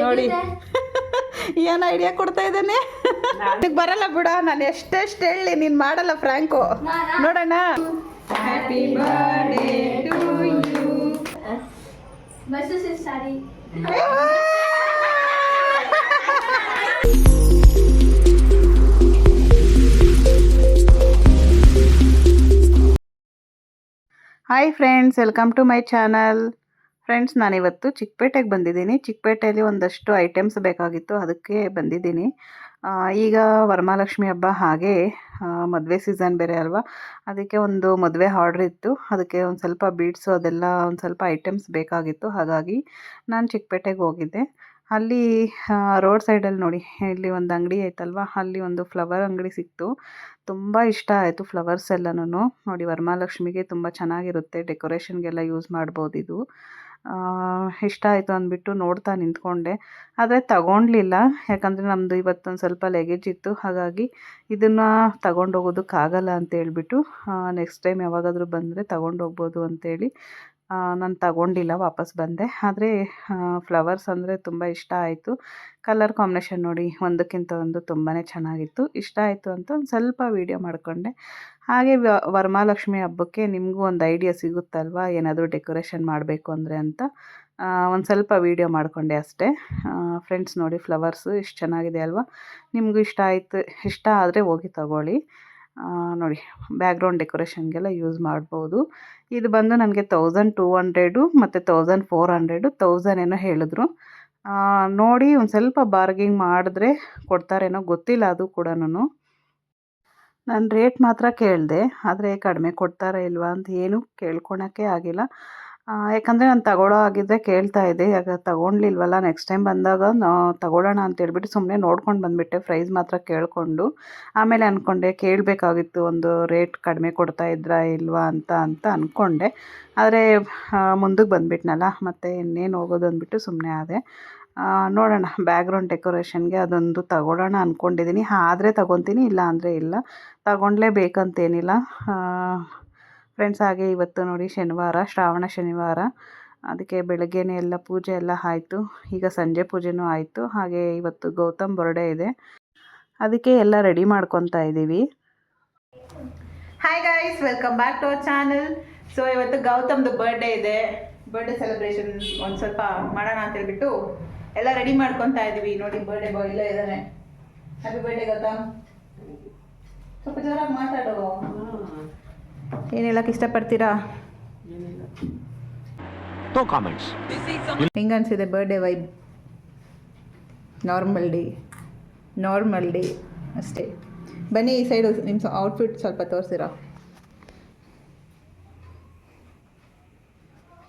ನೋಡಿ. ಏನು ಐಡಿಯಾ ಕೊಡ್ತಾ ಇದ್ದಾನೆ? ಬರಲ್ಲ ಬಿಡ ನಾನು ಎಷ್ಟೆಷ್ಟು ಹೇಳಿ ನೀನು ಮಾಡಲ್ಲ ಫ್ರ್ಯಾಂಕು ನೋಡೋಣ happy birthday to you My sister's hi friends welcome to my channel friends ನಾನಿವತ್ತು ಚಿಕ್ಕಪೇಟೆಗೆ ಬಂದಿದ್ದೀನಿ. ಚಿಕ್ಕಪೇಟೆಯಲ್ಲಿ ಒಂದಷ್ಟು ಐಟಮ್ಸ್ ಬೇಕಾಗಿತ್ತು, ಅದಕ್ಕೆ ಬಂದಿದ್ದೀನಿ. ಈಗ ವರಮಹಾಲಕ್ಷ್ಮಿ ಹಬ್ಬ ಹಾಗೆ ಮದುವೆ ಸೀಸನ್ ಬೇರೆ ಅಲ್ವಾ? ಅದಕ್ಕೆ ಒಂದು ಮದುವೆ ಆರ್ಡ್ರ್ ಇತ್ತು. ಅದಕ್ಕೆ ಒಂದು ಸ್ವಲ್ಪ ಬೀಡ್ಸು ಅದೆಲ್ಲ ಒಂದು ಸ್ವಲ್ಪ ಐಟಮ್ಸ್ ಬೇಕಾಗಿತ್ತು. ಹಾಗಾಗಿ ನಾನು ಚಿಕ್ಕಪೇಟೆಗೆ ಹೋಗಿದ್ದೆ. ಅಲ್ಲಿ ರೋಡ್ ಸೈಡಲ್ಲಿ ನೋಡಿ, ಇಲ್ಲಿ ಒಂದು ಅಂಗಡಿ ಐತಲ್ವ, ಅಲ್ಲಿ ಒಂದು ಫ್ಲವರ್ ಅಂಗಡಿ ಸಿಕ್ತು. ತುಂಬ ಇಷ್ಟ ಆಯಿತು ಫ್ಲವರ್ಸ್ ಎಲ್ಲನೂ ನೋಡಿ ವರಮಹಾಲಕ್ಷ್ಮಿಗೆ ತುಂಬ ಚೆನ್ನಾಗಿರುತ್ತೆ, ಡೆಕೋರೇಷನ್ಗೆಲ್ಲ ಯೂಸ್ ಮಾಡ್ಬೋದು ಇದು. ಇಷ್ಟ ಆಯಿತು ಅಂದ್ಬಿಟ್ಟು ನೋಡ್ತಾ ನಿಂತ್ಕೊಂಡೆ. ಆದರೆ ತಗೊಂಡ್ಲಿಲ್ಲ, ಯಾಕಂದರೆ ನಮ್ಮದು ಇವತ್ತೊಂದು ಸ್ವಲ್ಪ ಲಗೇಜ್ ಇತ್ತು. ಹಾಗಾಗಿ ಇದನ್ನು ತಗೊಂಡೋಗೋದಕ್ಕಾಗಲ್ಲ ಅಂತ ಹೇಳ್ಬಿಟ್ಟು ನೆಕ್ಸ್ಟ್ ಟೈಮ್ ಯಾವಾಗಾದರೂ ಬಂದರೆ ತಗೊಂಡೋಗ್ಬೋದು ಅಂತೇಳಿ ನಾನು ತಗೊಂಡಿಲ್ಲ, ವಾಪಸ್ ಬಂದೆ. ಆದರೆ ಫ್ಲವರ್ಸ್ ಅಂದರೆ ತುಂಬ ಇಷ್ಟ ಆಯಿತು. ಕಲರ್ ಕಾಂಬಿನೇಷನ್ ನೋಡಿ ಒಂದಕ್ಕಿಂತ ಒಂದು ತುಂಬಾ ಚೆನ್ನಾಗಿತ್ತು. ಇಷ್ಟ ಆಯಿತು ಅಂತ ಒಂದು ಸ್ವಲ್ಪ ವೀಡಿಯೋ ಮಾಡಿಕೊಂಡೆ. ಹಾಗೆ ವರಮಹಾಲಕ್ಷ್ಮಿ ಹಬ್ಬಕ್ಕೆ ನಿಮಗೂ ಒಂದು ಐಡಿಯಾ ಸಿಗುತ್ತಲ್ವಾ? ಏನಾದರೂ ಡೆಕೋರೇಷನ್ ಮಾಡಬೇಕು ಅಂದರೆ ಅಂತ. ಒಂದು ಸ್ವಲ್ಪ ವೀಡಿಯೋ ಮಾಡಿಕೊಂಡೆ ಅಷ್ಟೇ. ಫ್ರೆಂಡ್ಸ್ ನೋಡಿ ಫ್ಲವರ್ಸು ಎಷ್ಟು ಚೆನ್ನಾಗಿದೆ ಅಲ್ವಾ? ನಿಮಗೂ ಇಷ್ಟ ಆಯಿತು, ಇಷ್ಟ ಆದರೆ ಹೋಗಿ ತಗೊಳ್ಳಿ. ನೋಡಿ ಬ್ಯಾಕ್ಗ್ರೌಂಡ್ ಡೆಕೋರೇಷನ್ಗೆಲ್ಲ ಯೂಸ್ ಮಾಡ್ಬೋದು. ಇದು ಬಂದು ನನಗೆ ತೌಸಂಡ್ ಟೂ ಹಂಡ್ರೆಡು ಮತ್ತು ತೌಸಂಡ್ ಫೋರ್ ಹಂಡ್ರೆಡು ತೌಸಂಡ್ ಏನೋ ಹೇಳಿದ್ರು. ನೋಡಿ, ಒಂದು ಸ್ವಲ್ಪ ಬಾರ್ಗಿಂಗ್ ಮಾಡಿದ್ರೆ ಕೊಡ್ತಾರೇನೋ ಗೊತ್ತಿಲ್ಲ ಅದು ಕೂಡ ನಾನು ರೇಟ್ ಮಾತ್ರ ಕೇಳಿದೆ, ಆದರೆ ಕಡಿಮೆ ಕೊಡ್ತಾರಾ ಇಲ್ವಾ ಅಂತ ಏನೂ ಕೇಳ್ಕೊಳಕ್ಕೆ ಆಗಿಲ್ಲ. ಯಾಕಂದರೆ ನಾನು ತಗೊಳ್ಳೋ ಆಗಿದ್ದೆ ಕೇಳ್ತಾ ಇದ್ದೆ ಯಾಕೆ ತಗೊಂಡ್ಲಿಲ್ವಲ್ಲ ನೆಕ್ಸ್ಟ್ ಟೈಮ್ ಬಂದಾಗ ತಗೊಳ್ಳೋಣ ಅಂತ ಹೇಳ್ಬಿಟ್ಟು ಸುಮ್ಮನೆ ನೋಡ್ಕೊಂಡು ಬಂದ್ಬಿಟ್ಟೆ ಪ್ರೈಸ್ ಮಾತ್ರ ಕೇಳಿಕೊಂಡು. ಆಮೇಲೆ ಅಂದ್ಕೊಂಡೆ ಕೇಳಬೇಕಾಗಿತ್ತು, ಒಂದು ರೇಟ್ ಕಡಿಮೆ ಕೊಡ್ತಾ ಇದ್ರಾ ಇಲ್ವಾ ಅಂತ ಅಂತ ಅಂದ್ಕೊಂಡೆ ಆದರೆ ಮುಂದಕ್ಕೆ ಬಂದುಬಿಟ್ನಲ್ಲ, ಮತ್ತು ಇನ್ನೇನು ಹೋಗೋದು ಅಂದ್ಬಿಟ್ಟು ಸುಮ್ಮನೆ ಆದೆ. ನೋಡೋಣ ಬ್ಯಾಕ್ಗ್ರೌಂಡ್ ಡೆಕೋರೇಷನ್ಗೆ ಅದೊಂದು ತಗೊಳ್ಳೋಣ ಅಂದ್ಕೊಂಡಿದ್ದೀನಿ ಆದರೆ ತಗೊತೀನಿ ಇಲ್ಲ. ಅಂದರೆ ಇಲ್ಲ ತಗೊಂಡ್ಲೇಬೇಕಂತೇನಿಲ್ಲ ಫ್ರೆಂಡ್ಸ್ ಹಾಗೆ ಇವತ್ತು ನೋಡಿ ಶನಿವಾರ ಶ್ರಾವಣ ಶನಿವಾರ. ಅದಕ್ಕೆ ಬೆಳಗ್ಗೆನೇ ಎಲ್ಲ ಪೂಜೆ ಎಲ್ಲ ಆಯಿತು. ಈಗ ಸಂಜೆ ಪೂಜೆನೂ ಆಯಿತು. ಹಾಗೆ ಇವತ್ತು ಗೌತಮ್ ಬರ್ಡೆ ಇದೆ. ಅದಕ್ಕೆ ಎಲ್ಲ ರೆಡಿ ಮಾಡ್ಕೊತಾ ಇದ್ದೀವಿ. Hi guys welcome back to our channel so ಇವತ್ತು ಗೌತಮ್ದು ಬರ್ಡೇ ಇದೆ. ಬರ್ಡೇ ಸೆಲೆಬ್ರೇಷನ್ ಒಂದು ಸ್ವಲ್ಪ ಮಾಡೋಣ ಅಂತ ಹೇಳ್ಬಿಟ್ಟು ಎಲ್ಲ ರೆಡಿ ಮಾಡ್ಕೊತಾ ಇದ್ದೀವಿ. ನೋಡಿ ಬರ್ಡೇ ಬಾಯ್ ಇಲ್ಲ ಇದ್ದಾನೆ. Happy birthday Gautam. ಸ್ವಲ್ಪ ಜೋರಾಗಿ ಮಾತಾಡು. ಏನು ಹೇಳಕ್ಕೆ ಇಷ್ಟಪಡ್ತೀರಾ? ಹೆಂಗ ಅನ್ಸಿದೆ birthday vibe normal day normal day ಅಷ್ಟೇ. ಬನ್ನಿ ಈ ಸೈಡು ನಿಮ್ಮ ಔಟ್ಫಿಟ್ ಸ್ವಲ್ಪ ತೋರಿಸಿರಾ.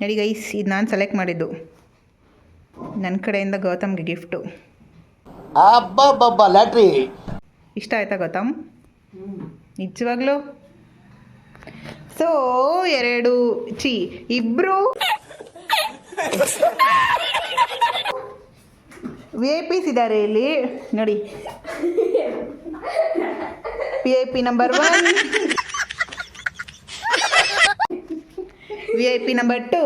ನಡಿ ಗೈಸ್ ಇದು ನಾನು ಸೆಲೆಕ್ಟ್ ಮಾಡಿದ್ದು. ನನ್ನ ಕಡೆಯಿಂದ ಗೌತಮ್ಗೆ ಗಿಫ್ಟು ಲ್ಯಾಟ್ರಿ ಇಷ್ಟ ಆಯ್ತಾ ಗೌತಮ್? ನಿಜವಾಗ್ಲೂ? ಸೊ ಎರಡು ಚಿ ಇಬ್ರು. ವಿ ಐ ಪಿಸ್ ಇದ್ದಾರೆ ಇಲ್ಲಿ. ನೋಡಿ. V I P number one V I P number two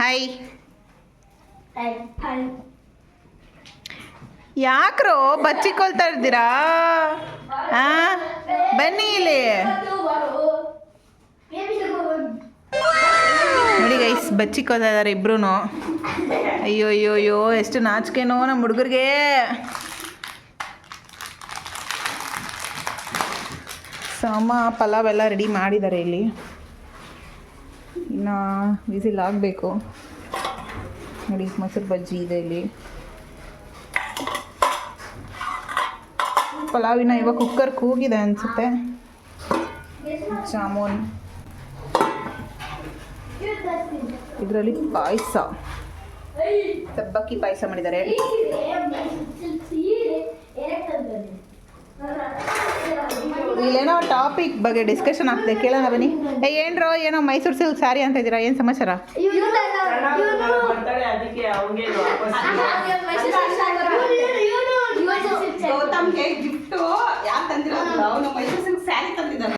hi. ಯಾಕ್ರೋ ಬಚ್ಚಿಕೊಳ್ತಾ ಇದ್ದೀರಾ? ಹಾ ಬನ್ನಿ ಇಲ್ಲಿ. ನೋಡಿ ಗೈಸ್ ಬಚ್ಚಿಕೋತಾ ಇದಾರೆ ಇಬ್ರು ಅಯ್ಯೋ ಅಯ್ಯೋ ಅಯ್ಯೋ, ಎಷ್ಟು ನಾಚಿಕೆನೋ ನಮ್ಮ ಹುಡುಗರಿಗೆ. ಸಾಮ, ಪಲಾವ್ ಎಲ್ಲ ರೆಡಿ ಮಾಡಿದ್ದಾರೆ ಇಲ್ಲಿ. ಇನ್ನು ವಿಸಿಲ್ ಆಗಬೇಕು ನೋಡಿ, ಮೊಸರು ಬಜ್ಜಿ ಇದೆ ಇಲ್ಲಿ. ಪಲಾವಿನ ಇವಾಗ ಕುಕ್ಕರ್ ಕೂಗಿದೆ ಅನಿಸುತ್ತೆ. ಜಾಮೂನ್. ಇದರಲ್ಲಿ ಪಾಯಸ. ಸಬ್ಬಕ್ಕಿ ಪಾಯಸ ಮಾಡಿದ್ದಾರೆ. ಇಲ್ಲೇನೋ ಟಾಪಿಕ್ ಬಗ್ಗೆ ಡಿಸ್ಕಷನ್ ಆಗ್ತದೆ. ಕೇಳೋಣ ಬನ್ನಿ. ಏ ಏನ್ರೋ ಏನೋ ಮೈಸೂರು ಸಿಲ್ಕ್ ಸ್ಯಾರಿ ಅಂತ ಇದ್ದೀರಾ? ಏನು ಸಮಾಚಾರ? ಗೌತಮ್ಗೆ ಗಿಫ್ಟ್ ಯಾರು ತಂದಿರೋದು ಅವನು ಮೈಸೂರು ಸಿಲ್ಕ್ ಸ್ಯಾರಿ ತಂದಿದ್ದಾನೆ.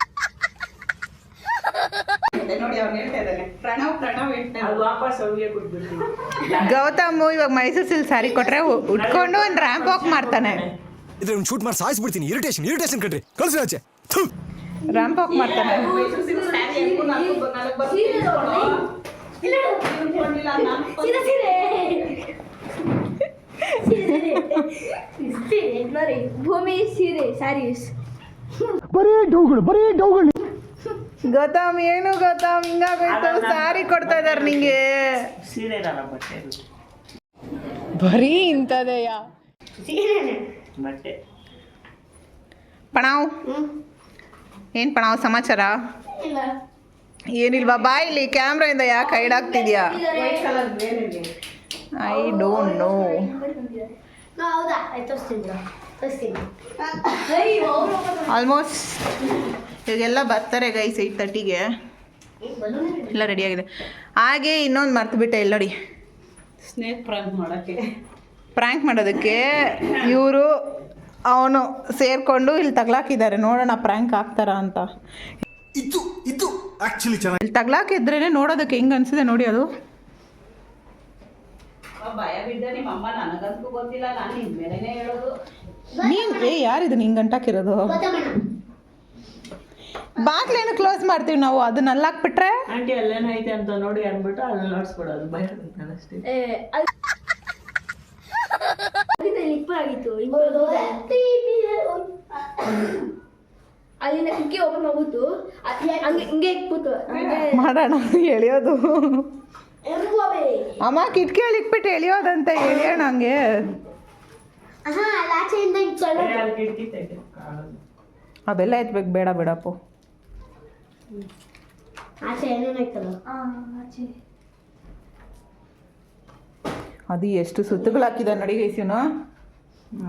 ಇದೆ ನೋಡಿ ಅವ್ನು ಹೇಳ್ತಾ ಇದ್ದಾನೆ ಪ್ರಣವ್ ಪ್ರಣವ್ ಹೇಳ್ತಾ ಅದು ವಾಪಸ್ ಅವ್ರಿಗೆ ಕೊಟ್ಬಿಡ್ತೀನಿ. ಗೌತಮ್ ಇವಾಗ ಮೈಸೂರು ಸಿಲ್ಕ್ ಸ್ಯಾರಿ ಕೊಟ್ರೆ ಉಟ್ಕೊಂಡು ಒಂದು ರ್ಯಾಂಪ್ ವಾಕ್ ಮಾಡ್ತಾನೆ. ಇದ್ರ ಒಂದು ಶೂಟ್ ಮಾಡಿ ಸಾಯಿಸ್ಬಿಡ್ತೀನಿ. ಇರಿಟೇಷನ್ ಇರಿಟೇಷನ್ ಕಣ್ರಿ. ಕಳ್ಸಿ ಆಚೆ. ಥು. ರ್ಯಾಂಪ್ ವಾಕ್ ಮಾಡ್ತಾನೆ. ಸೀರೆ ಸೀರೆ. ಸೀರೆ ಬರೀ ಭೂಮಿ ಬರೀ ಸ್ಯಾರೀಸ್ ಗೌತಮ್ ಏನು ಗೌತಮ್? ಹಿಂಗಾಗೋಯ್ತು ಸಾರಿ ಕೊಡ್ತಾ ಇದಾರೆ ನಿಂಗೆ. ಸೀರೆ ಬಟ್ಟೆ. ಬರೀ ಇಂಥದೆಯ? ಬಟ್ಟೆ. ಪಣಾವ್. ಏನ್ ಪಣಾವ್ ಸಮಾಚಾರ? ಏನಿಲ್ವಾ? ಬಾ ಇಲ್ಲಿ ಕ್ಯಾಮ್ರಾಯಿಂದ ಯಾಕೆ ಹೈಡ್ ಆಗ್ತಿದ್ಯಾ? ಐ ಡೋಂಟ್ ನಾ ಹೌದಾ? ಆಯ್ತು ತೋರಿಸ್ತೀನಿ ಆಲ್ಮೋಸ್ಟ್ ಇವಾಗೆಲ್ಲ ಬರ್ತಾರೆ ಗೈಸ್ ಏಯ್ಟ್ ತರ್ಟಿಗೆ ಎಲ್ಲ ರೆಡಿಯಾಗಿದೆ ಹಾಗೆ ಇನ್ನೊಂದು ಮರ್ತುಬಿಟ್ಟೆ ಇಲ್ಲಿ ನೋಡಿ. ಸ್ನೇಕ್ ಪ್ರಾಂಕ್ ಮಾಡೋಕ್ಕೆ. ಪ್ರ್ಯಾಂಕ್ ಮಾಡೋದಕ್ಕೆ ಇವರು ಅವನು ಸೇರಿಕೊಂಡು ಇಲ್ಲಿ ತಗ್ಲಾಕಿದ್ದಾರೆ. ನೋಡೋಣ ಪ್ರ್ಯಾಂಕ್ ಆಗ್ತಾರ ಅಂತ. ಇದು ಇದು ಆ್ಯಕ್ಚುಲಿ ಚೆನ್ನಾಗಿ ಇಲ್ಲಿ ತಗ್ಲಾಕಿದ್ರೇ ನೋಡೋದಕ್ಕೆ ಹೆಂಗೆ ಅನಿಸಿದೆ ನೋಡಿ ಅದು. ಭಯ ಬಿದ್ದ ನಿಮ್ಮ ಅಮ್ಮ ನನಗಂತೂ ಗೊತ್ತಿಲ್ಲ ನಾನು ನಿನ್ ಮೇಲೆನೇ ಹೇಳೋದು. ನೀನ್ ಏ ಯಾರಿದು ನಿಂಗೆ ಗಂಟಾಕಿರೋದು? ಬಾಗ್ಲೇನು ಕ್ಲೋಸ್ ಮಾಡ್ತೀವಿ ನಾವು ಅದನ್ನ ಅಲ್ಲಾಕ್ಬಿಟ್ರೆ? ಆಂಟಿ ಅಲ್ಲೇನೋ ಐತೆ ಅಂತ ನೋಡಿ ಅಂದ್ಬಿಟ್ಟು ಅಲ್ಲಿ ನೋಡ್ಸ್ಬಿಡೋದು ಭಯ ಆಗುತ್ತೆ ಅಷ್ಟೇ ಲಿಪ್ ಆಗಿತ್ತು. ಅಲ್ಲಿಂದ ಕಿಟಕಿ ಓಪನ್ ಮಾಡ್ಬಿಟ್ಟು ಅದ್ ಹಂಗೆ ಹಿಂಗೆ ಇಕ್ಬಿಟ್ಟು ಹಂಗೆ ಮಾಡೋಣ ಎಳಿಯೋದು. ಅಮ್ಮ ಕಿಟಕಿಯಲ್ಲಿ ಇಟ್ಬಿಟ್ಟು ಎಳಿಯೋದಂತ ಎಳಿಯೋಣ ಹಂಗೆ ಅವೆಲ್ಲ ಎತ್ಬೇಕು ಬೇಡ ಬೇಡಪ್ಪು ಅದು ಎಷ್ಟು ಸುತ್ತುಗಳು ಹಾಕಿದ ನೋಡಿ ಗೈಸಿನು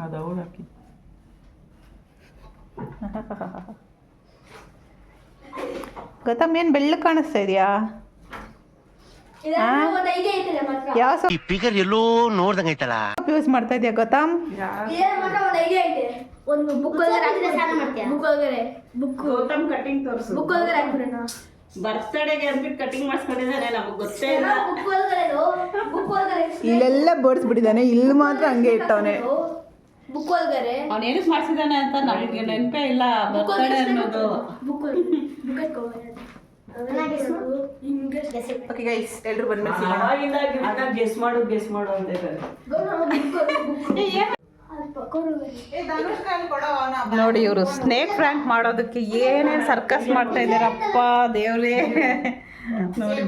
ಅದು ಅವಳು ಹಾಕಿ ಗತಮ್ ಏನು ಬೆಳ್ಳಗೆ ಕಾಣಿಸ್ತಾ ಇದೆಯಾ ಇದೆಲ್ಲ ಒಂದು ಐದೇ ಐತಲ್ಲ ಮಾತ್ರ ಯಾವ ಈ ಫಿಗರ್ ಎಲ್ಲೋ ನೋಡ್ದಂಗೈತಲ್ಲ ಸೋಪ್ ಯೂಸ್ ಮಾಡ್ತಾ ಇದೆಯಾ ಗೊತ್ತಾ? ಇದೇ ಮಾತ್ರ ಒಂದು ಐದೇ ಐತೆ ಒಂದು ಬುಕ್ ಒಳಗಡೆ ಹಾಕ್ಬಿಡು. ಬುಕ್ ಒಳಗಡೆ ಬುಕ್ ಗೌತಮ್ ಕಟಿಂಗ್ ತೋರಿಸು ಬುಕ್ ಒಳಗಡೆ ಹಾಕ್ಬಿಡೋಣ ಬರ್ತ್ಡೇಗೆ ಅಂದ್ಬಿಟ್ಟು ಕಟಿಂಗ್ ಮಾಡಿಸ್ಕೊಂಡಿದ್ದಾನೆ ನಮಗೆ ಗೊತ್ತೇ ಇಲ್ಲ ಬುಕ್ ಒಳಗಡೆ ಬುಕ್ ಒಳಗಡೆ ಇಲ್ಲೆಲ್ಲ ಬೋಡ್ಸ್ಬಿಟ್ಟಿದ್ದಾನೆ ಇಲ್ಲಿ ಮಾತ್ರ ಹಂಗೆ ಇಟ್ಟವನೆ. ಬುಕ್ ಒಳಗಡೆ ಅವ್ನು ಏನಕ್ಕೆ ಮಾಡಿಸಿದಾನೆ ಅಂತ ನಮಗೆ ನೆನಪೇ ಇಲ್ಲ ಬರ್ತ್ಡೇ ಅನ್ನೋದು. ಬುಕ್ ಬುಕ್ ಓಕೆ ಗೈಸ್ ಎಲ್ಲರೂ ಬಂದ್ಮೇಲೆ ಸಿಗೋಣ. ಅವಾಗಿಂದ ಗೆಸ್ ಮಾಡು ಗೆಸ್ ಮಾಡು ಅಂತ ಇದ್ದಾರೆ ನೋಡಿ ಇವರು ಸ್ನೇಕ್ ಫ್ರಾಂಕ್ ಮಾಡೋದಕ್ಕೆ ಏನೇ ಸರ್ಕಸ್ ಮಾಡ್ತಾ ಇದ್ದಾರಪ್ಪ ದೇವ್ರೇ. ನೋಡಿ.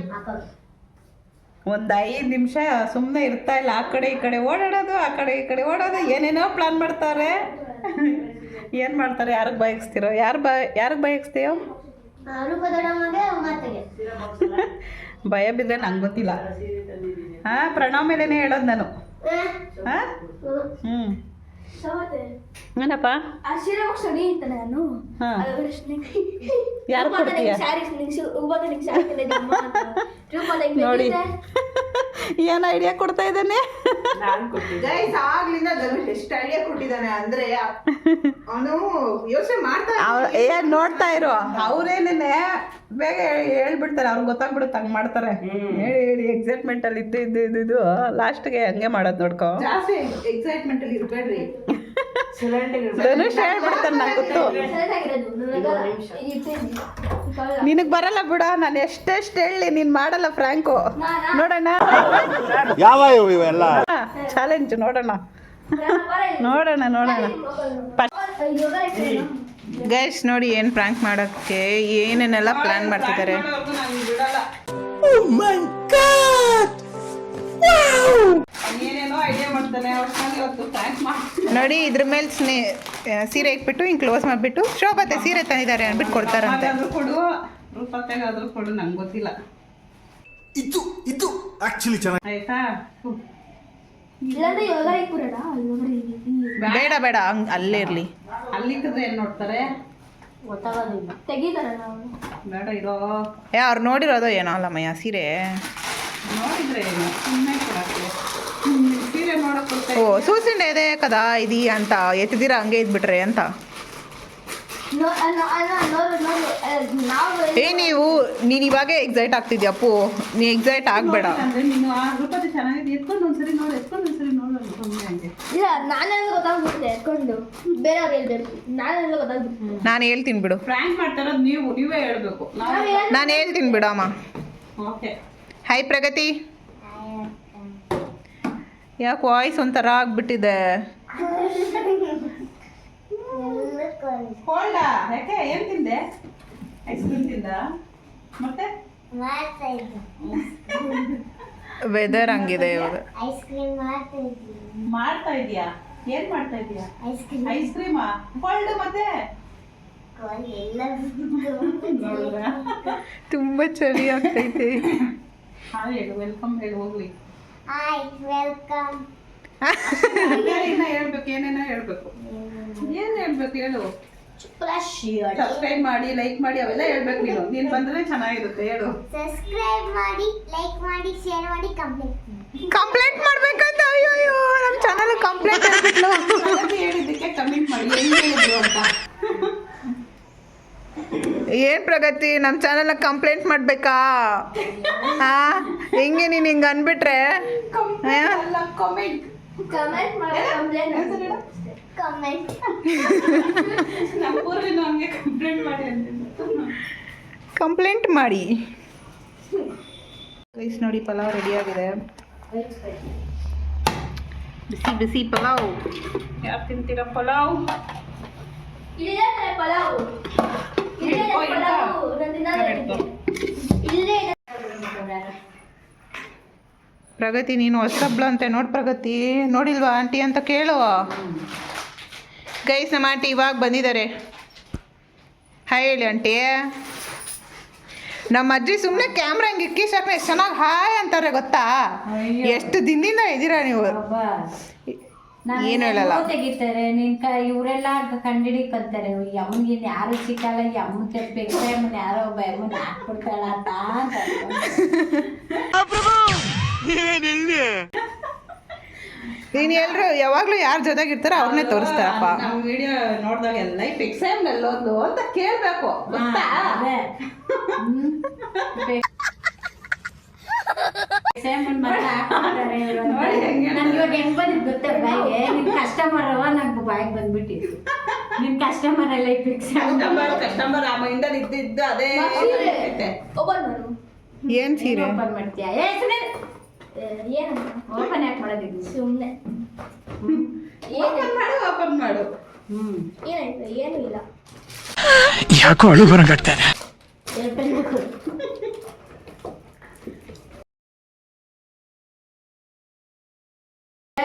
ಒಂದು ಐದು ನಿಮಿಷ ಸುಮ್ಮನೆ ಇರ್ತಾ ಇಲ್ಲ ಆ ಕಡೆ ಈ ಕಡೆ ಓಡಾಡೋದು ಆ ಕಡೆ ಈ ಕಡೆ ಓಡೋದು ಏನೇನೋ ಪ್ಲಾನ್ ಮಾಡ್ತಾರೆ. ಏನು ಮಾಡ್ತಾರೆ ಯಾರಿಗೆ ಬಯಸ್ತಿರೋ ಯಾರು ಬ ಯಾರಿಗೆ ಬಯಸ್ತೀಯೋ? ಮಾತಿಗೆ ಭಯ ಬಿದ್ರೆ ನಂಗೆ ಗೊತ್ತಿಲ್ಲ. ಹಾ ಪ್ರಣವ್ ಮೇಲೇನೆ ಹೇಳೋದು ನಾನು. ಹಾಂ? ಹ್ಞೂ ಏನಪ್ಪ? ಯಾರು ಕೊಡ್ತೀಯ? ನೋಡಿ. ಏನ್ ಐಡಿಯಾ ಕೊಡ್ತಾ ಇದ್ದಾನೆ? ಎಷ್ಟು ಐಡಿಯಾ ಕೊಟ್ಟಿದ್ದಾನೆ ಅಂದ್ರೆ ಅವನು ಯೋಚನೆ ಮಾಡ್ತಾ ಏನ್ ನೋಡ್ತಾ ಇರೋ. ಅವ್ರೇನೇನೆ ಬೇಗ ಹೇಳ್- ಹೇಳ್ಬಿಡ್ತಾರೆ. ಅವ್ರಿಗೆ ಗೊತ್ತಾಗ್ಬಿಡುತ್ತೆ ಹಂಗೆ ಮಾಡ್ತಾರೆ. ಹೇಳಿ ಹೇಳಿ ಎಕ್ಸೈಟ್ಮೆಂಟ್ ಅಲ್ಲಿ ಇದ್ದು ಇದ್ದು ಇದ್ದು ಇದ್ದು ಲಾಸ್ಟ್ಗೆ ಹಂಗೆ ಮಾಡೋದು ನೋಡ್ಕೊ. ಜಾಸ್ತಿ ಎಕ್ಸೈಟ್ಮೆಂಟ್ ಅಲ್ಲಿ ಇರ್ಬೇಡ್ರಿ. ಧನುಷ್ ಹೇಳ್ಬಿಡ್ತಾನೆ ನಂಗೆ ಗೊತ್ತು. ನನಗೆ ಬರಲ್ಲ ಬಿಡ ನಾನು ಎಷ್ಟೆಷ್ಟು ಹೇಳಿ ನೀನ್ ಮಾಡಲ್ಲ ಫ್ರಾಂಕು ನೋಡೋಣ ಯಾವ ಇವೆಲ್ಲ? ಚಾಲೆಂಜ್ ನೋಡೋಣ. ನೋಡೋಣ ನೋಡೋಣ. ಗೈಸ್ ನೋಡಿ ಏನು ಪ್ರ್ಯಾಂಕ್ ಮಾಡೋಕ್ಕೆ ಏನೇನೆಲ್ಲ ಪ್ಲ್ಯಾನ್ ಮಾಡ್ತಿದ್ದಾರೆ. ಏನೇನೋ ಐಡಿಯಾ ಮಾಡ್ತಾನೆ ನೋಡಿ ಇದ್ರ ಮೇಲೆ ಸ್ನೇ ಸೀರೆ ಇಟ್ಬಿಟ್ಟು ಹಿಂಗೆ ಕ್ಲೋಸ್ ಮಾಡಿಬಿಟ್ಟು ಶೋಭತೆ ಸೀರೆ ತಂದಿದ್ದಾರೆ ಅಂದ್ಬಿಟ್ಟು ಕೊಡ್ತಾರಂತೆ. ಅಂತ ಕೊಡು ಕೊಡು ನಂಗೆ ಗೊತ್ತಿಲ್ಲ. ಇದು ಇದು ಆಕ್ಚುಲಿ ಚೆನ್ನಾಗಿ ಆಯ್ತಾ. ಬೇಡ ಬೇಡ ಹಂಗ್ ಅಲ್ಲೇ ಇರಲಿ. ಅಲ್ಲಿಕ್ಕಿದ್ರೆ ಏನು ನೋಡ್ತಾರೆ? ಬೇಡ ಇರೋ. ಏ ಅವ್ರು ನೋಡಿರೋದೋ ಏನೋ ಅಲ್ಲಮ್ಮಯ್ಯ ಸೀರೆ. ನೋಡಿದ್ರೆ ಏನು? ಸುಮ್ಮನೆ ಕೊಡಕ್ಕೆ. ಸೀರೆ ಓ ಸೂಸಿಂಡ ಇದೆ ಕದಾ ಇದಿ ಅಂತ ಎತ್ತಿದೀರ ಹಂಗೆ ಇದ್ಬಿಟ್ರೆ ಅಂತ? ಏ ನೀವು ನೀನು ಇವಾಗ ಎಕ್ಸೈಟ್ ಆಗ್ತಿದ್ಯಾ ಅಪ್ಪು? ನೀ ಎಕ್ಸೈಟ್ ಆಗಬೇಡ. ನೀನು ಹೇಳ್ತೀನಿ ಬಿಡು. ನಾನು ಹೇಳ್ತೀನಿ ಬಿಡಮ್ಮ. ಅಮ್ಮ ಓಕೆ ಹಾಯ್ ಪ್ರಗತಿ ಯಾಕೆ ವಾಯ್ಸ್ ಒಂಥರ ಆಗ್ಬಿಟ್ಟಿದೆ. ಕೋಲ್ಡಾ ಯಾಕೆ ಏನ್ ತಿಂದೆ? ಐಸ್ ಕ್ರೀಮ್ ತಿಂದ? ಮತ್ತೆ? ವೆದರ್ ಹಂಗಿದೆ ಇವಾಗ. ಐಸ್ ಕ್ರೀಮ್ ಮಾಡ್ತಾ ಇದ್ದೀನಿ. ಮಾಡ್ತಾ ಇದೀಯಾ ಏನ್ ಮಾಡ್ತಾ ಇದೀಯಾ ಐಸ್ ಕ್ರೀಮ್ ಐಸ್ ಕ್ರೀಮಾ ಕೋಲ್ಡ್ ಮತ್ತೆ? ಎಲ್ಲ ನೋಡಿದ್ರಾ ತುಂಬ ಚಳಿ ಆಗ್ತೈತೆ. ಹೇಳು ವೆಲ್ಕಮ್ ಹೇಳಿ ಹೋಗ್ಲಿ. ಹಾಯ್ ವೆಲ್ಕಮ್ ಇನ್ನ ಹೇಳ್ಬೇಕು ಏನೇನೋ ಹೇಳ್ಬೇಕು? ಏನ್ ಹೇಳ್ಬೇಕು ಹೇಳು? ಸಬ್ಸ್ಕ್ರೈಬ್ ಮಾಡಿ ಲೈಕ್ ಮಾಡಿ ಅವೆಲ್ಲ ಹೇಳ್ಬೇಕು ನೀನು. ನೀನ್ ಬಂದ್ರೆ ಚೆನ್ನಾಗಿರುತ್ತೆ ಹೇಳು. ಸಬ್ಸ್ಕ್ರೈಬ್ ಮಾಡಿ ಲೈಕ್ ಮಾಡಿ ಶೇರ್ ಮಾಡಿ ಕಂಪ್ಲೀಟ್ ಕಂಪ್ಲೇಂಟ್ ಮಾಡ್ಬೇಕಂತ? ಅಯ್ಯೋ ಅಯ್ಯೋ ನಮ್ಮ ಚಾನಲ್ ಕಂಪ್ಲೇಂಟ್ ಹೇಳಿದ್ದಕ್ಕೆ ಕಮೆಂಟ್ ಮಾಡಿ. ಹೆಂಗ್ ಹೇಳಿದ್ರು ಅಂತ? ಏನು ಪ್ರಗತಿ? ನಮ್ಮ ಚಾನಲ್ನ ಕಂಪ್ಲೇಂಟ್ ಮಾಡಬೇಕಾ? ಹಾ? ಹೆಂಗೆ ನೀನು ಹಿಂಗೆ ಅಂದ್ಬಿಟ್ರೆ ಕಂಪ್ಲೇಂಟ್ ಮಾಡಿ ರೈಸ್ ಕಂಪ್ಲೇಂಟ್ ಮಾಡಿ ಗೈಸ್ ನೋಡಿ ಪಲಾವ್ ರೆಡಿ ಆಗಿದೆ. ಬಿಸಿ ಬಿಸಿ ಪಲಾವ್. ಯಾರು ತಿಂತೀರಾ ಪಲಾವ್? ಇಲ್ಲೇ ಪಲಾವ್. ಪ್ರಗತಿ ನೀನು ಹೊಸಬ್ಳು ಅಂತೆ. ನೋಡಿ ಪ್ರಗತಿ. ನೋಡಿಲ್ವಾ ಆಂಟಿ ಅಂತ ಕೇಳು. ಗೈಸ್ ನಮ್ಮ ಆಂಟಿ ಇವಾಗ ಬಂದಿದ್ದಾರೆ. ಹಾಯ್ ಹೇಳಿ ಆಂಟಿ. ನಮ್ಮ ಅಜ್ಜಿ ಸುಮ್ಮನೆ ಕ್ಯಾಮ್ರಾ ಹಿಂಗೆ ಇಕ್ಕಿ ಸರ್ ಎಷ್ಟು ಚೆನ್ನಾಗಿ ಹಾಯ್ ಅಂತಾರೆ ಗೊತ್ತಾ? ಎಷ್ಟು ದಿನದಿಂದ ಇದ್ದೀರಾ ನೀವು? ಏನು ಹೇಳಲ್ಲ. ತೆಗಿತಾರೆ ನಿನ್ ಕ ಇವರೆಲ್ಲ ಕಂಡಿಡಿಕೊಂತಾರೆ. ಯಮ್ಗೆ ಯಾರು ಸಿಕ್ಕಲ್ಲ ಈ ಅಮ್ಮ ಕೆಟ್ಬೇಕು ಅಮ್ಮನ ಯಾರೋ ಒಬ್ಬ ಅಮ್ಮನ ಹಾಕ್ಬಿಡ್ತಾಳ ಅಂತ ನೀನು ಎಲ್ರು ಯಾವಾಗ್ಲೂ ಯಾರ ಜೊತೆಗಿರ್ತಾರ ಇರ್ತಾರೋ ಅವ್ರನ್ನೇ ತೋರಿಸ್ತಾರಪ್ಪ. ನಮ್ಮ ವಿಡಿಯೋ ನೋಡಿದಾಗ ಎಲ್ಲ ಫಿಕ್ಸ್ ಎಲ್ಲೋದ್ಲು ಅಂತ ಕೇಳ್ಬೇಕು. ಗೊತ್ತಾ? ಕಸ್ಟಮರ್ ಅವ ನಂಗೆ ಬಾಯಿಗೆ ಬಂದ್ಬಿಟ್ಟಿತ್ತು ನಿನ್ ಕಸ್ಟಮರ್ ಎಲ್ಲ ಫಿಕ್ಸ್ ಕಸ್ಟಮರ್ ಕಸ್ಟಮರ್ ಆ ಮೈಂಡಲ್ಲಿ ಇದ್ದಿದ್ದು ಅದೇ. ಓಪನ್ ಮಾಡು. ಏನು ಸೀರೆ? ಓಪನ್ ಮಾಡ್ತೀಯಾ? ಏ ಸುಮ್ಮನೆ ಏನಮ್ಮ? ಓಪನ್ ಯಾಕೆ ಮಾಡೋದಿದ್ದು? ಸುಮ್ಮನೆ ಓಪನ್ ಮಾಡು ಓಪನ್ ಮಾಡು. ಹ್ಮ್. ಏನಾಯ್ತು? ಏನೂ ಇಲ್ಲ. ಯಾಕೋ ಅಳು ಬರಂಗಾಗ್ತಾರೆ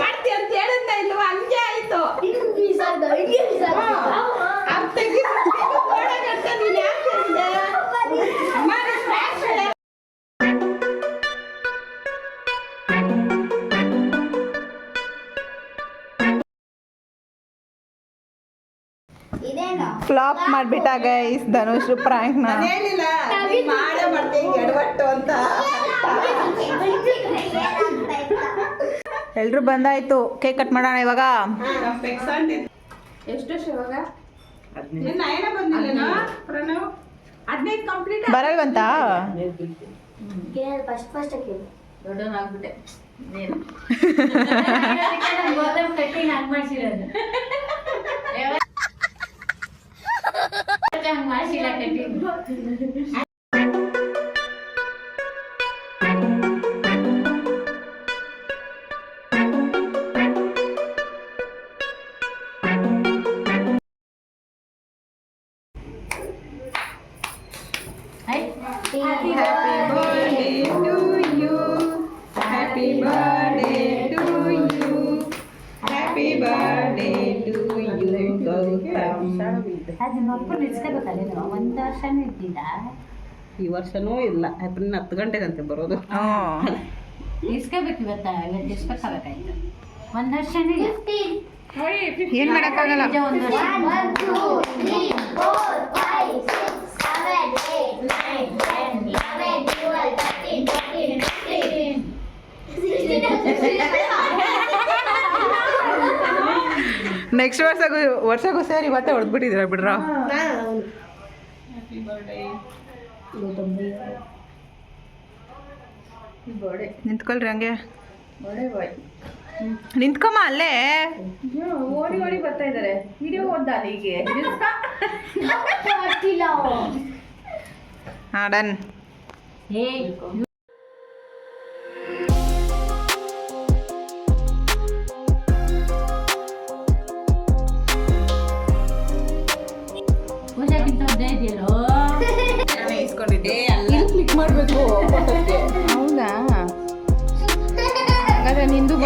ಮಾಡ್ತಿ ಅಂತ ಹೇಳದ್ನ ಇಲ್ವಾ? ಹಂಗೆ ಆಯ್ತು. ಬಿಸಾಡ್ದ ಹಿಂಗೆ ಬಿಸಾಡ್ದ ಅದ್ ತೆಗಿ ನೋಡಕಂತ ನೀನ್ ಯಾಕೆ ಅಂದೆ? ಅಮ್ಮ, ನಿನ್ ಫ್ರಾಕ್ ಬೇಡ. ಇದೇನು? ಫ್ಲಾಪ್ ಮಾಡ್ಬಿಟ್ಟ ಗೈಸ್ ಧನುಷ್ ಪ್ರಾಂಕ್ ನಾನು ಹೇಳಿಲ್ಲ ನೀನ್ ಮಾಡೇ ಮಾಡ್ತೀನಿ ಎಡವಟ್ಟು ಅಂತ. ಎಲ್ರು ಬಂದಾಯ್ತು ಕೇಕ್ ಕಟ್ ಮಾಡೋಣ ಇವಾಗ ಬರಲ್ವಂತ ಪೆಕ್ಸಾಂಟ್ ನಿಮ್ಮ ಅಪ್ಪನ ಇಸ್ಕೋಬೇಕಲ್ಲ ನೀವು ಒಂದು ವರ್ಷನೂ ಇದ್ದಿಲ್ಲ. ಈ ವರ್ಷನೂ ಇಲ್ಲ. ಏಪ್ರಿಲ್ ಹತ್ತು ಗಂಟೆಗಂತೆ ಬರೋದು. ಇಸ್ಕೋಬೇಕು ಇವತ್ತ ಒಂದು ವರ್ಷನೂ ಏನು ಮಾಡಕ್ಕಾಗಲ್ಲ. ಒಂದು ವರ್ಷ. ನೆಕ್ಸ್ಟ್ ವರ್ಷಗೂ ವರ್ಷಗೂ ಸೇರಿ ಇವತ್ತೇ ಹೊಡೆದ್ಬಿಟ್ಟಿದ್ದೀರ ಬಿಡ್ರ? ನಿಂತ್ಕೊಳ್ರಿ ಹಂಗೆ. ನಿಂತ್ಕೊಮ್ಮ ಅಲ್ಲೇ. ಓಡಿ ಓಡಿ ಬರ್ತಾ ಇದ್ದಾರೆ. ವಿಡಿಯೋ ಓದ್ದ ಅಲ್ಲಿಗೆ ಹಾ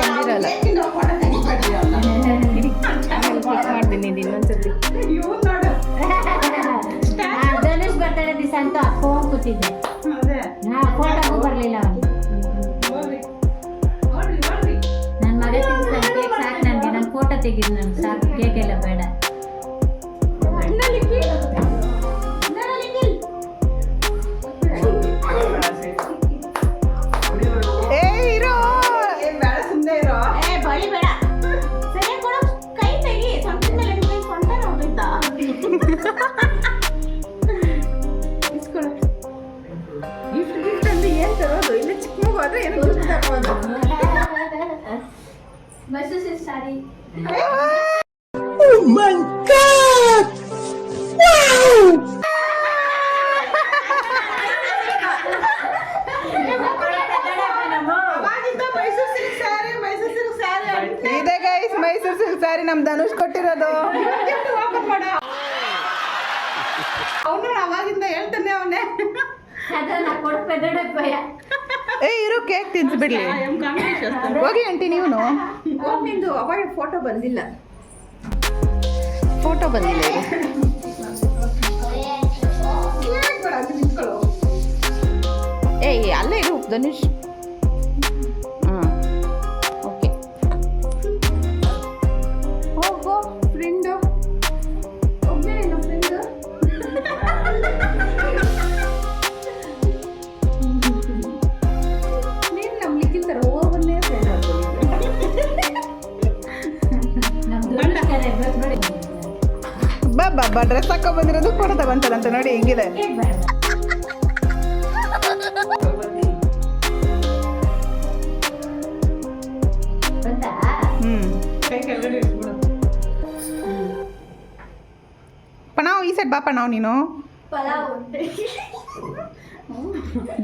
ಬಂದಿರಲ್ಲ. ಕ್ಲಿಕ್ ಮಾಡ್ತೀನಿ ಇದು ಇನ್ನೊಂದ್ಸತಿ ಧನುಷ್ ಬರ್ತಡೇ ದಿವಸ ಅಂತೂ ಹಾಕೊಂಡ್ ಕೂತಿದ್ದೆ ಹಾ ಫೋಟೋಗೂ ಬರಲಿಲ್ಲ ನನ್ನ ಮಗ ತಿನ್ಸ ಕೇಕ್ ಸಾಕು ನನಗೆ ನನ್ನ ಫೋಟೋ ತೆಗಿದ್ ನನ್ಗೆ ಸಾಕು. ಗಿಫ್ಟ್ ತರೋದು ಸಾರಿ ತಿನ್ಸ್ಬಿಡ್ಲಿ ಹೋಗಿ ಆಂಟಿ ನೀವು ನಿಂದು ಅವಾಗ ಫೋಟೋ ಬಂದಿಲ್ಲ. ಫೋಟೋ ಬಂದಿಲ್ಲ ಏಯ್ ಅಲ್ಲೇ ಇರು ಧನುಷ್. ಬಾ ಬಾ ಬಾ ಡ್ರೆಸ್ ಹಾಕೊಂಡ್ ಬಂದಿರೋದು ಫೋಟೋ ತಗೊಂತಾರಂತ ನೋಡಿ ಹೆಂಗಿದೆ. ಪಣಾವ್ ಈ ಸೈಡ್ ಬಾ ಪಣಾವ್ ನೀನು.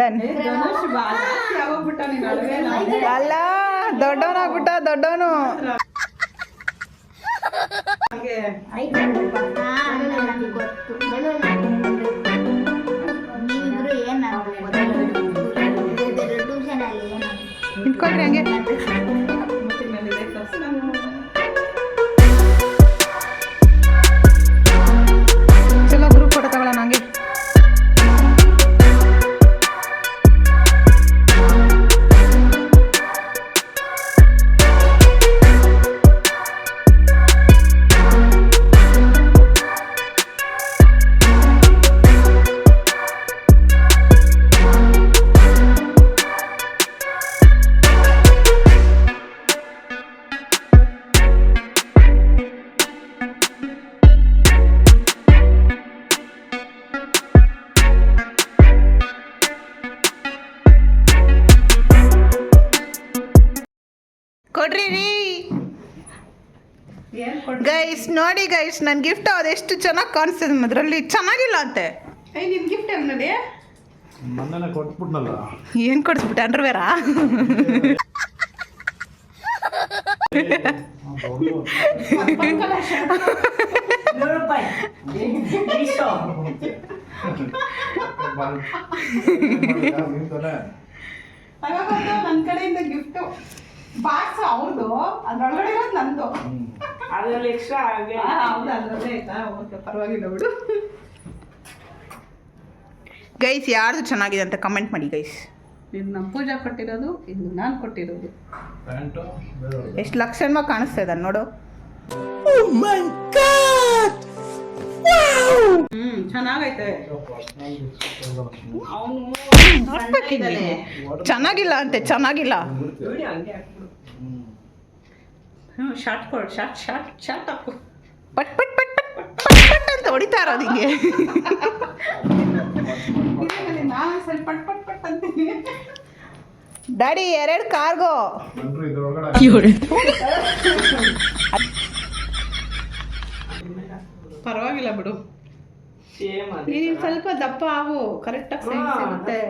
ಡನ್. ಅಲ್ಲ ದೊಡ್ಡವನಾಗ್ಬಿಟ್ಟ ದೊಡ್ಡವನು. ನೀವಿಬ್ರು ಏನ್ ಟ್ಯೂಷನ್ ಅಲ್ಲಿ ಏನಾದ್ರು ನಿಂತ್ಕೊಳ್ರಿ ಹಂಗೆ. ನೋಡಿ ಗೈಸ್ ನನ್ನ ಗಿಫ್ಟ್ ಅದೆಷ್ಟು ಚೆನ್ನಾಗಿ ಕಾಣಿಸ್ತದೆ ಅದರಲ್ಲಿ? ಚೆನ್ನಾಗಿಲ್ಲ ಅಂತೆ. ನಿನ್ ಗಿಫ್ಟ್ ಹೆಂಗೆ ನೋಡಿ? ಮೊನ್ನೆ ಕೊಟ್ಬಿಟ್ನಲ್ಲ. ಏನು ಕೊಡಿಸ್ಬಿಟ್ಟೆ? ಅಂಡರ್ವೇರಾ. ನನ್ನ ಕಡೆಯಿಂದ ಗಿಫ್ಟು ಬಾಕ್ಸ್ ಅವ್ರದ್ದು ಅದ್ರೊಳಗಡೆ ಇರೋದು ನಂದು. ಅದ್ರಲ್ಲಿ ಎಕ್ಸ್ಟ್ರಾ ಹಾಗೆ. ಹೌದು ಅದರಲ್ಲೇ ಆಯ್ತಾ? ಓಕೆ ಪರವಾಗಿಲ್ಲ ಬಿಡು. ಗೈಸ್ ಯಾರ್ದು ಚೆನ್ನಾಗಿದೆ ಅಂತ ಕಮೆಂಟ್ ಮಾಡಿ ಗೈಸ್ ಇದು ನಮ್ಮ ಪೂಜಾ ಕೊಟ್ಟಿರೋದು ಇದು ನಾನು ಕೊಟ್ಟಿರೋದು. ಎಷ್ಟು ಲಕ್ಷಣವಾಗಿ ಕಾಣಿಸ್ತಾ ಇದ್ದಾನೆ ನೋಡು. ಹ್ಮ್ ಚೆನ್ನಾಗೈತೆ. ಅವನು ಚೆನ್ನಾಗಿಲ್ಲ ಅಂತೆ ಚೆನ್ನಾಗಿಲ್ಲ. ಹ್ಞೂ ಶಾರ್ಟ್ ಕೊಡು ಶಾರ್ಟ್ ಶಾರ್ಟ್ ಶಾರ್ಟ್ ಹಾಕು. ಪಟ್ ಪಟ್ ಪಟ್ ಪಟ್ ಪಟ್ ಪಟ್ ಅಂತ ಹೊಡಿತಾ ಇರೋದು ಹಿಂಗೆ. ನಾನು ಸ್ವಲ್ಪ ಪಟ್ ಪಟ್ ಪಟ್ ಅಂತೀನಿ ಡ್ಯಾಡಿ ಎರಡು ಕಾರ್ಗೋ ಪರವಾಗಿಲ್ಲ ಬಿಡು. ನೀನು ಸ್ವಲ್ಪ ದಪ್ಪ ಆಗು ಕರೆಕ್ಟಾಗಿ ಸೈಜ್ ಸಿಗುತ್ತೆ.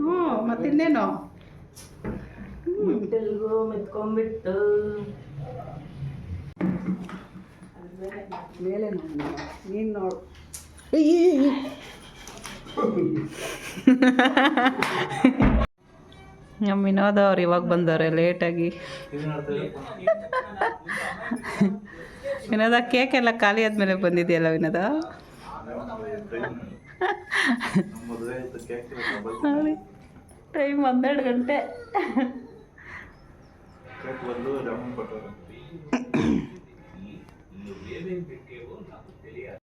ಹ್ಞೂ ಮತ್ತಿನ್ನೇನು? ಮೆತ್ಕೊಂಡ್ಬಿಟ್ಟು. ಮೇಲೆ ನಾನು ನೀನು ನೋಡು. ನಮ್ಮ ವಿನೋದ ಅವ್ರು ಇವಾಗ ಬಂದವ್ರೆ ಲೇಟಾಗಿ. ವಿನೋದ ಕೇಕ್ ಎಲ್ಲ ಖಾಲಿ ಆದಮೇಲೆ ಬಂದಿದೆಯಲ್ಲ ವಿನೋದ? ಟೈಮ್ ಹನ್ನೆರಡು ಗಂಟೆ. నువ్వేమేం పెట్టేవో నాకు తెలియాలి.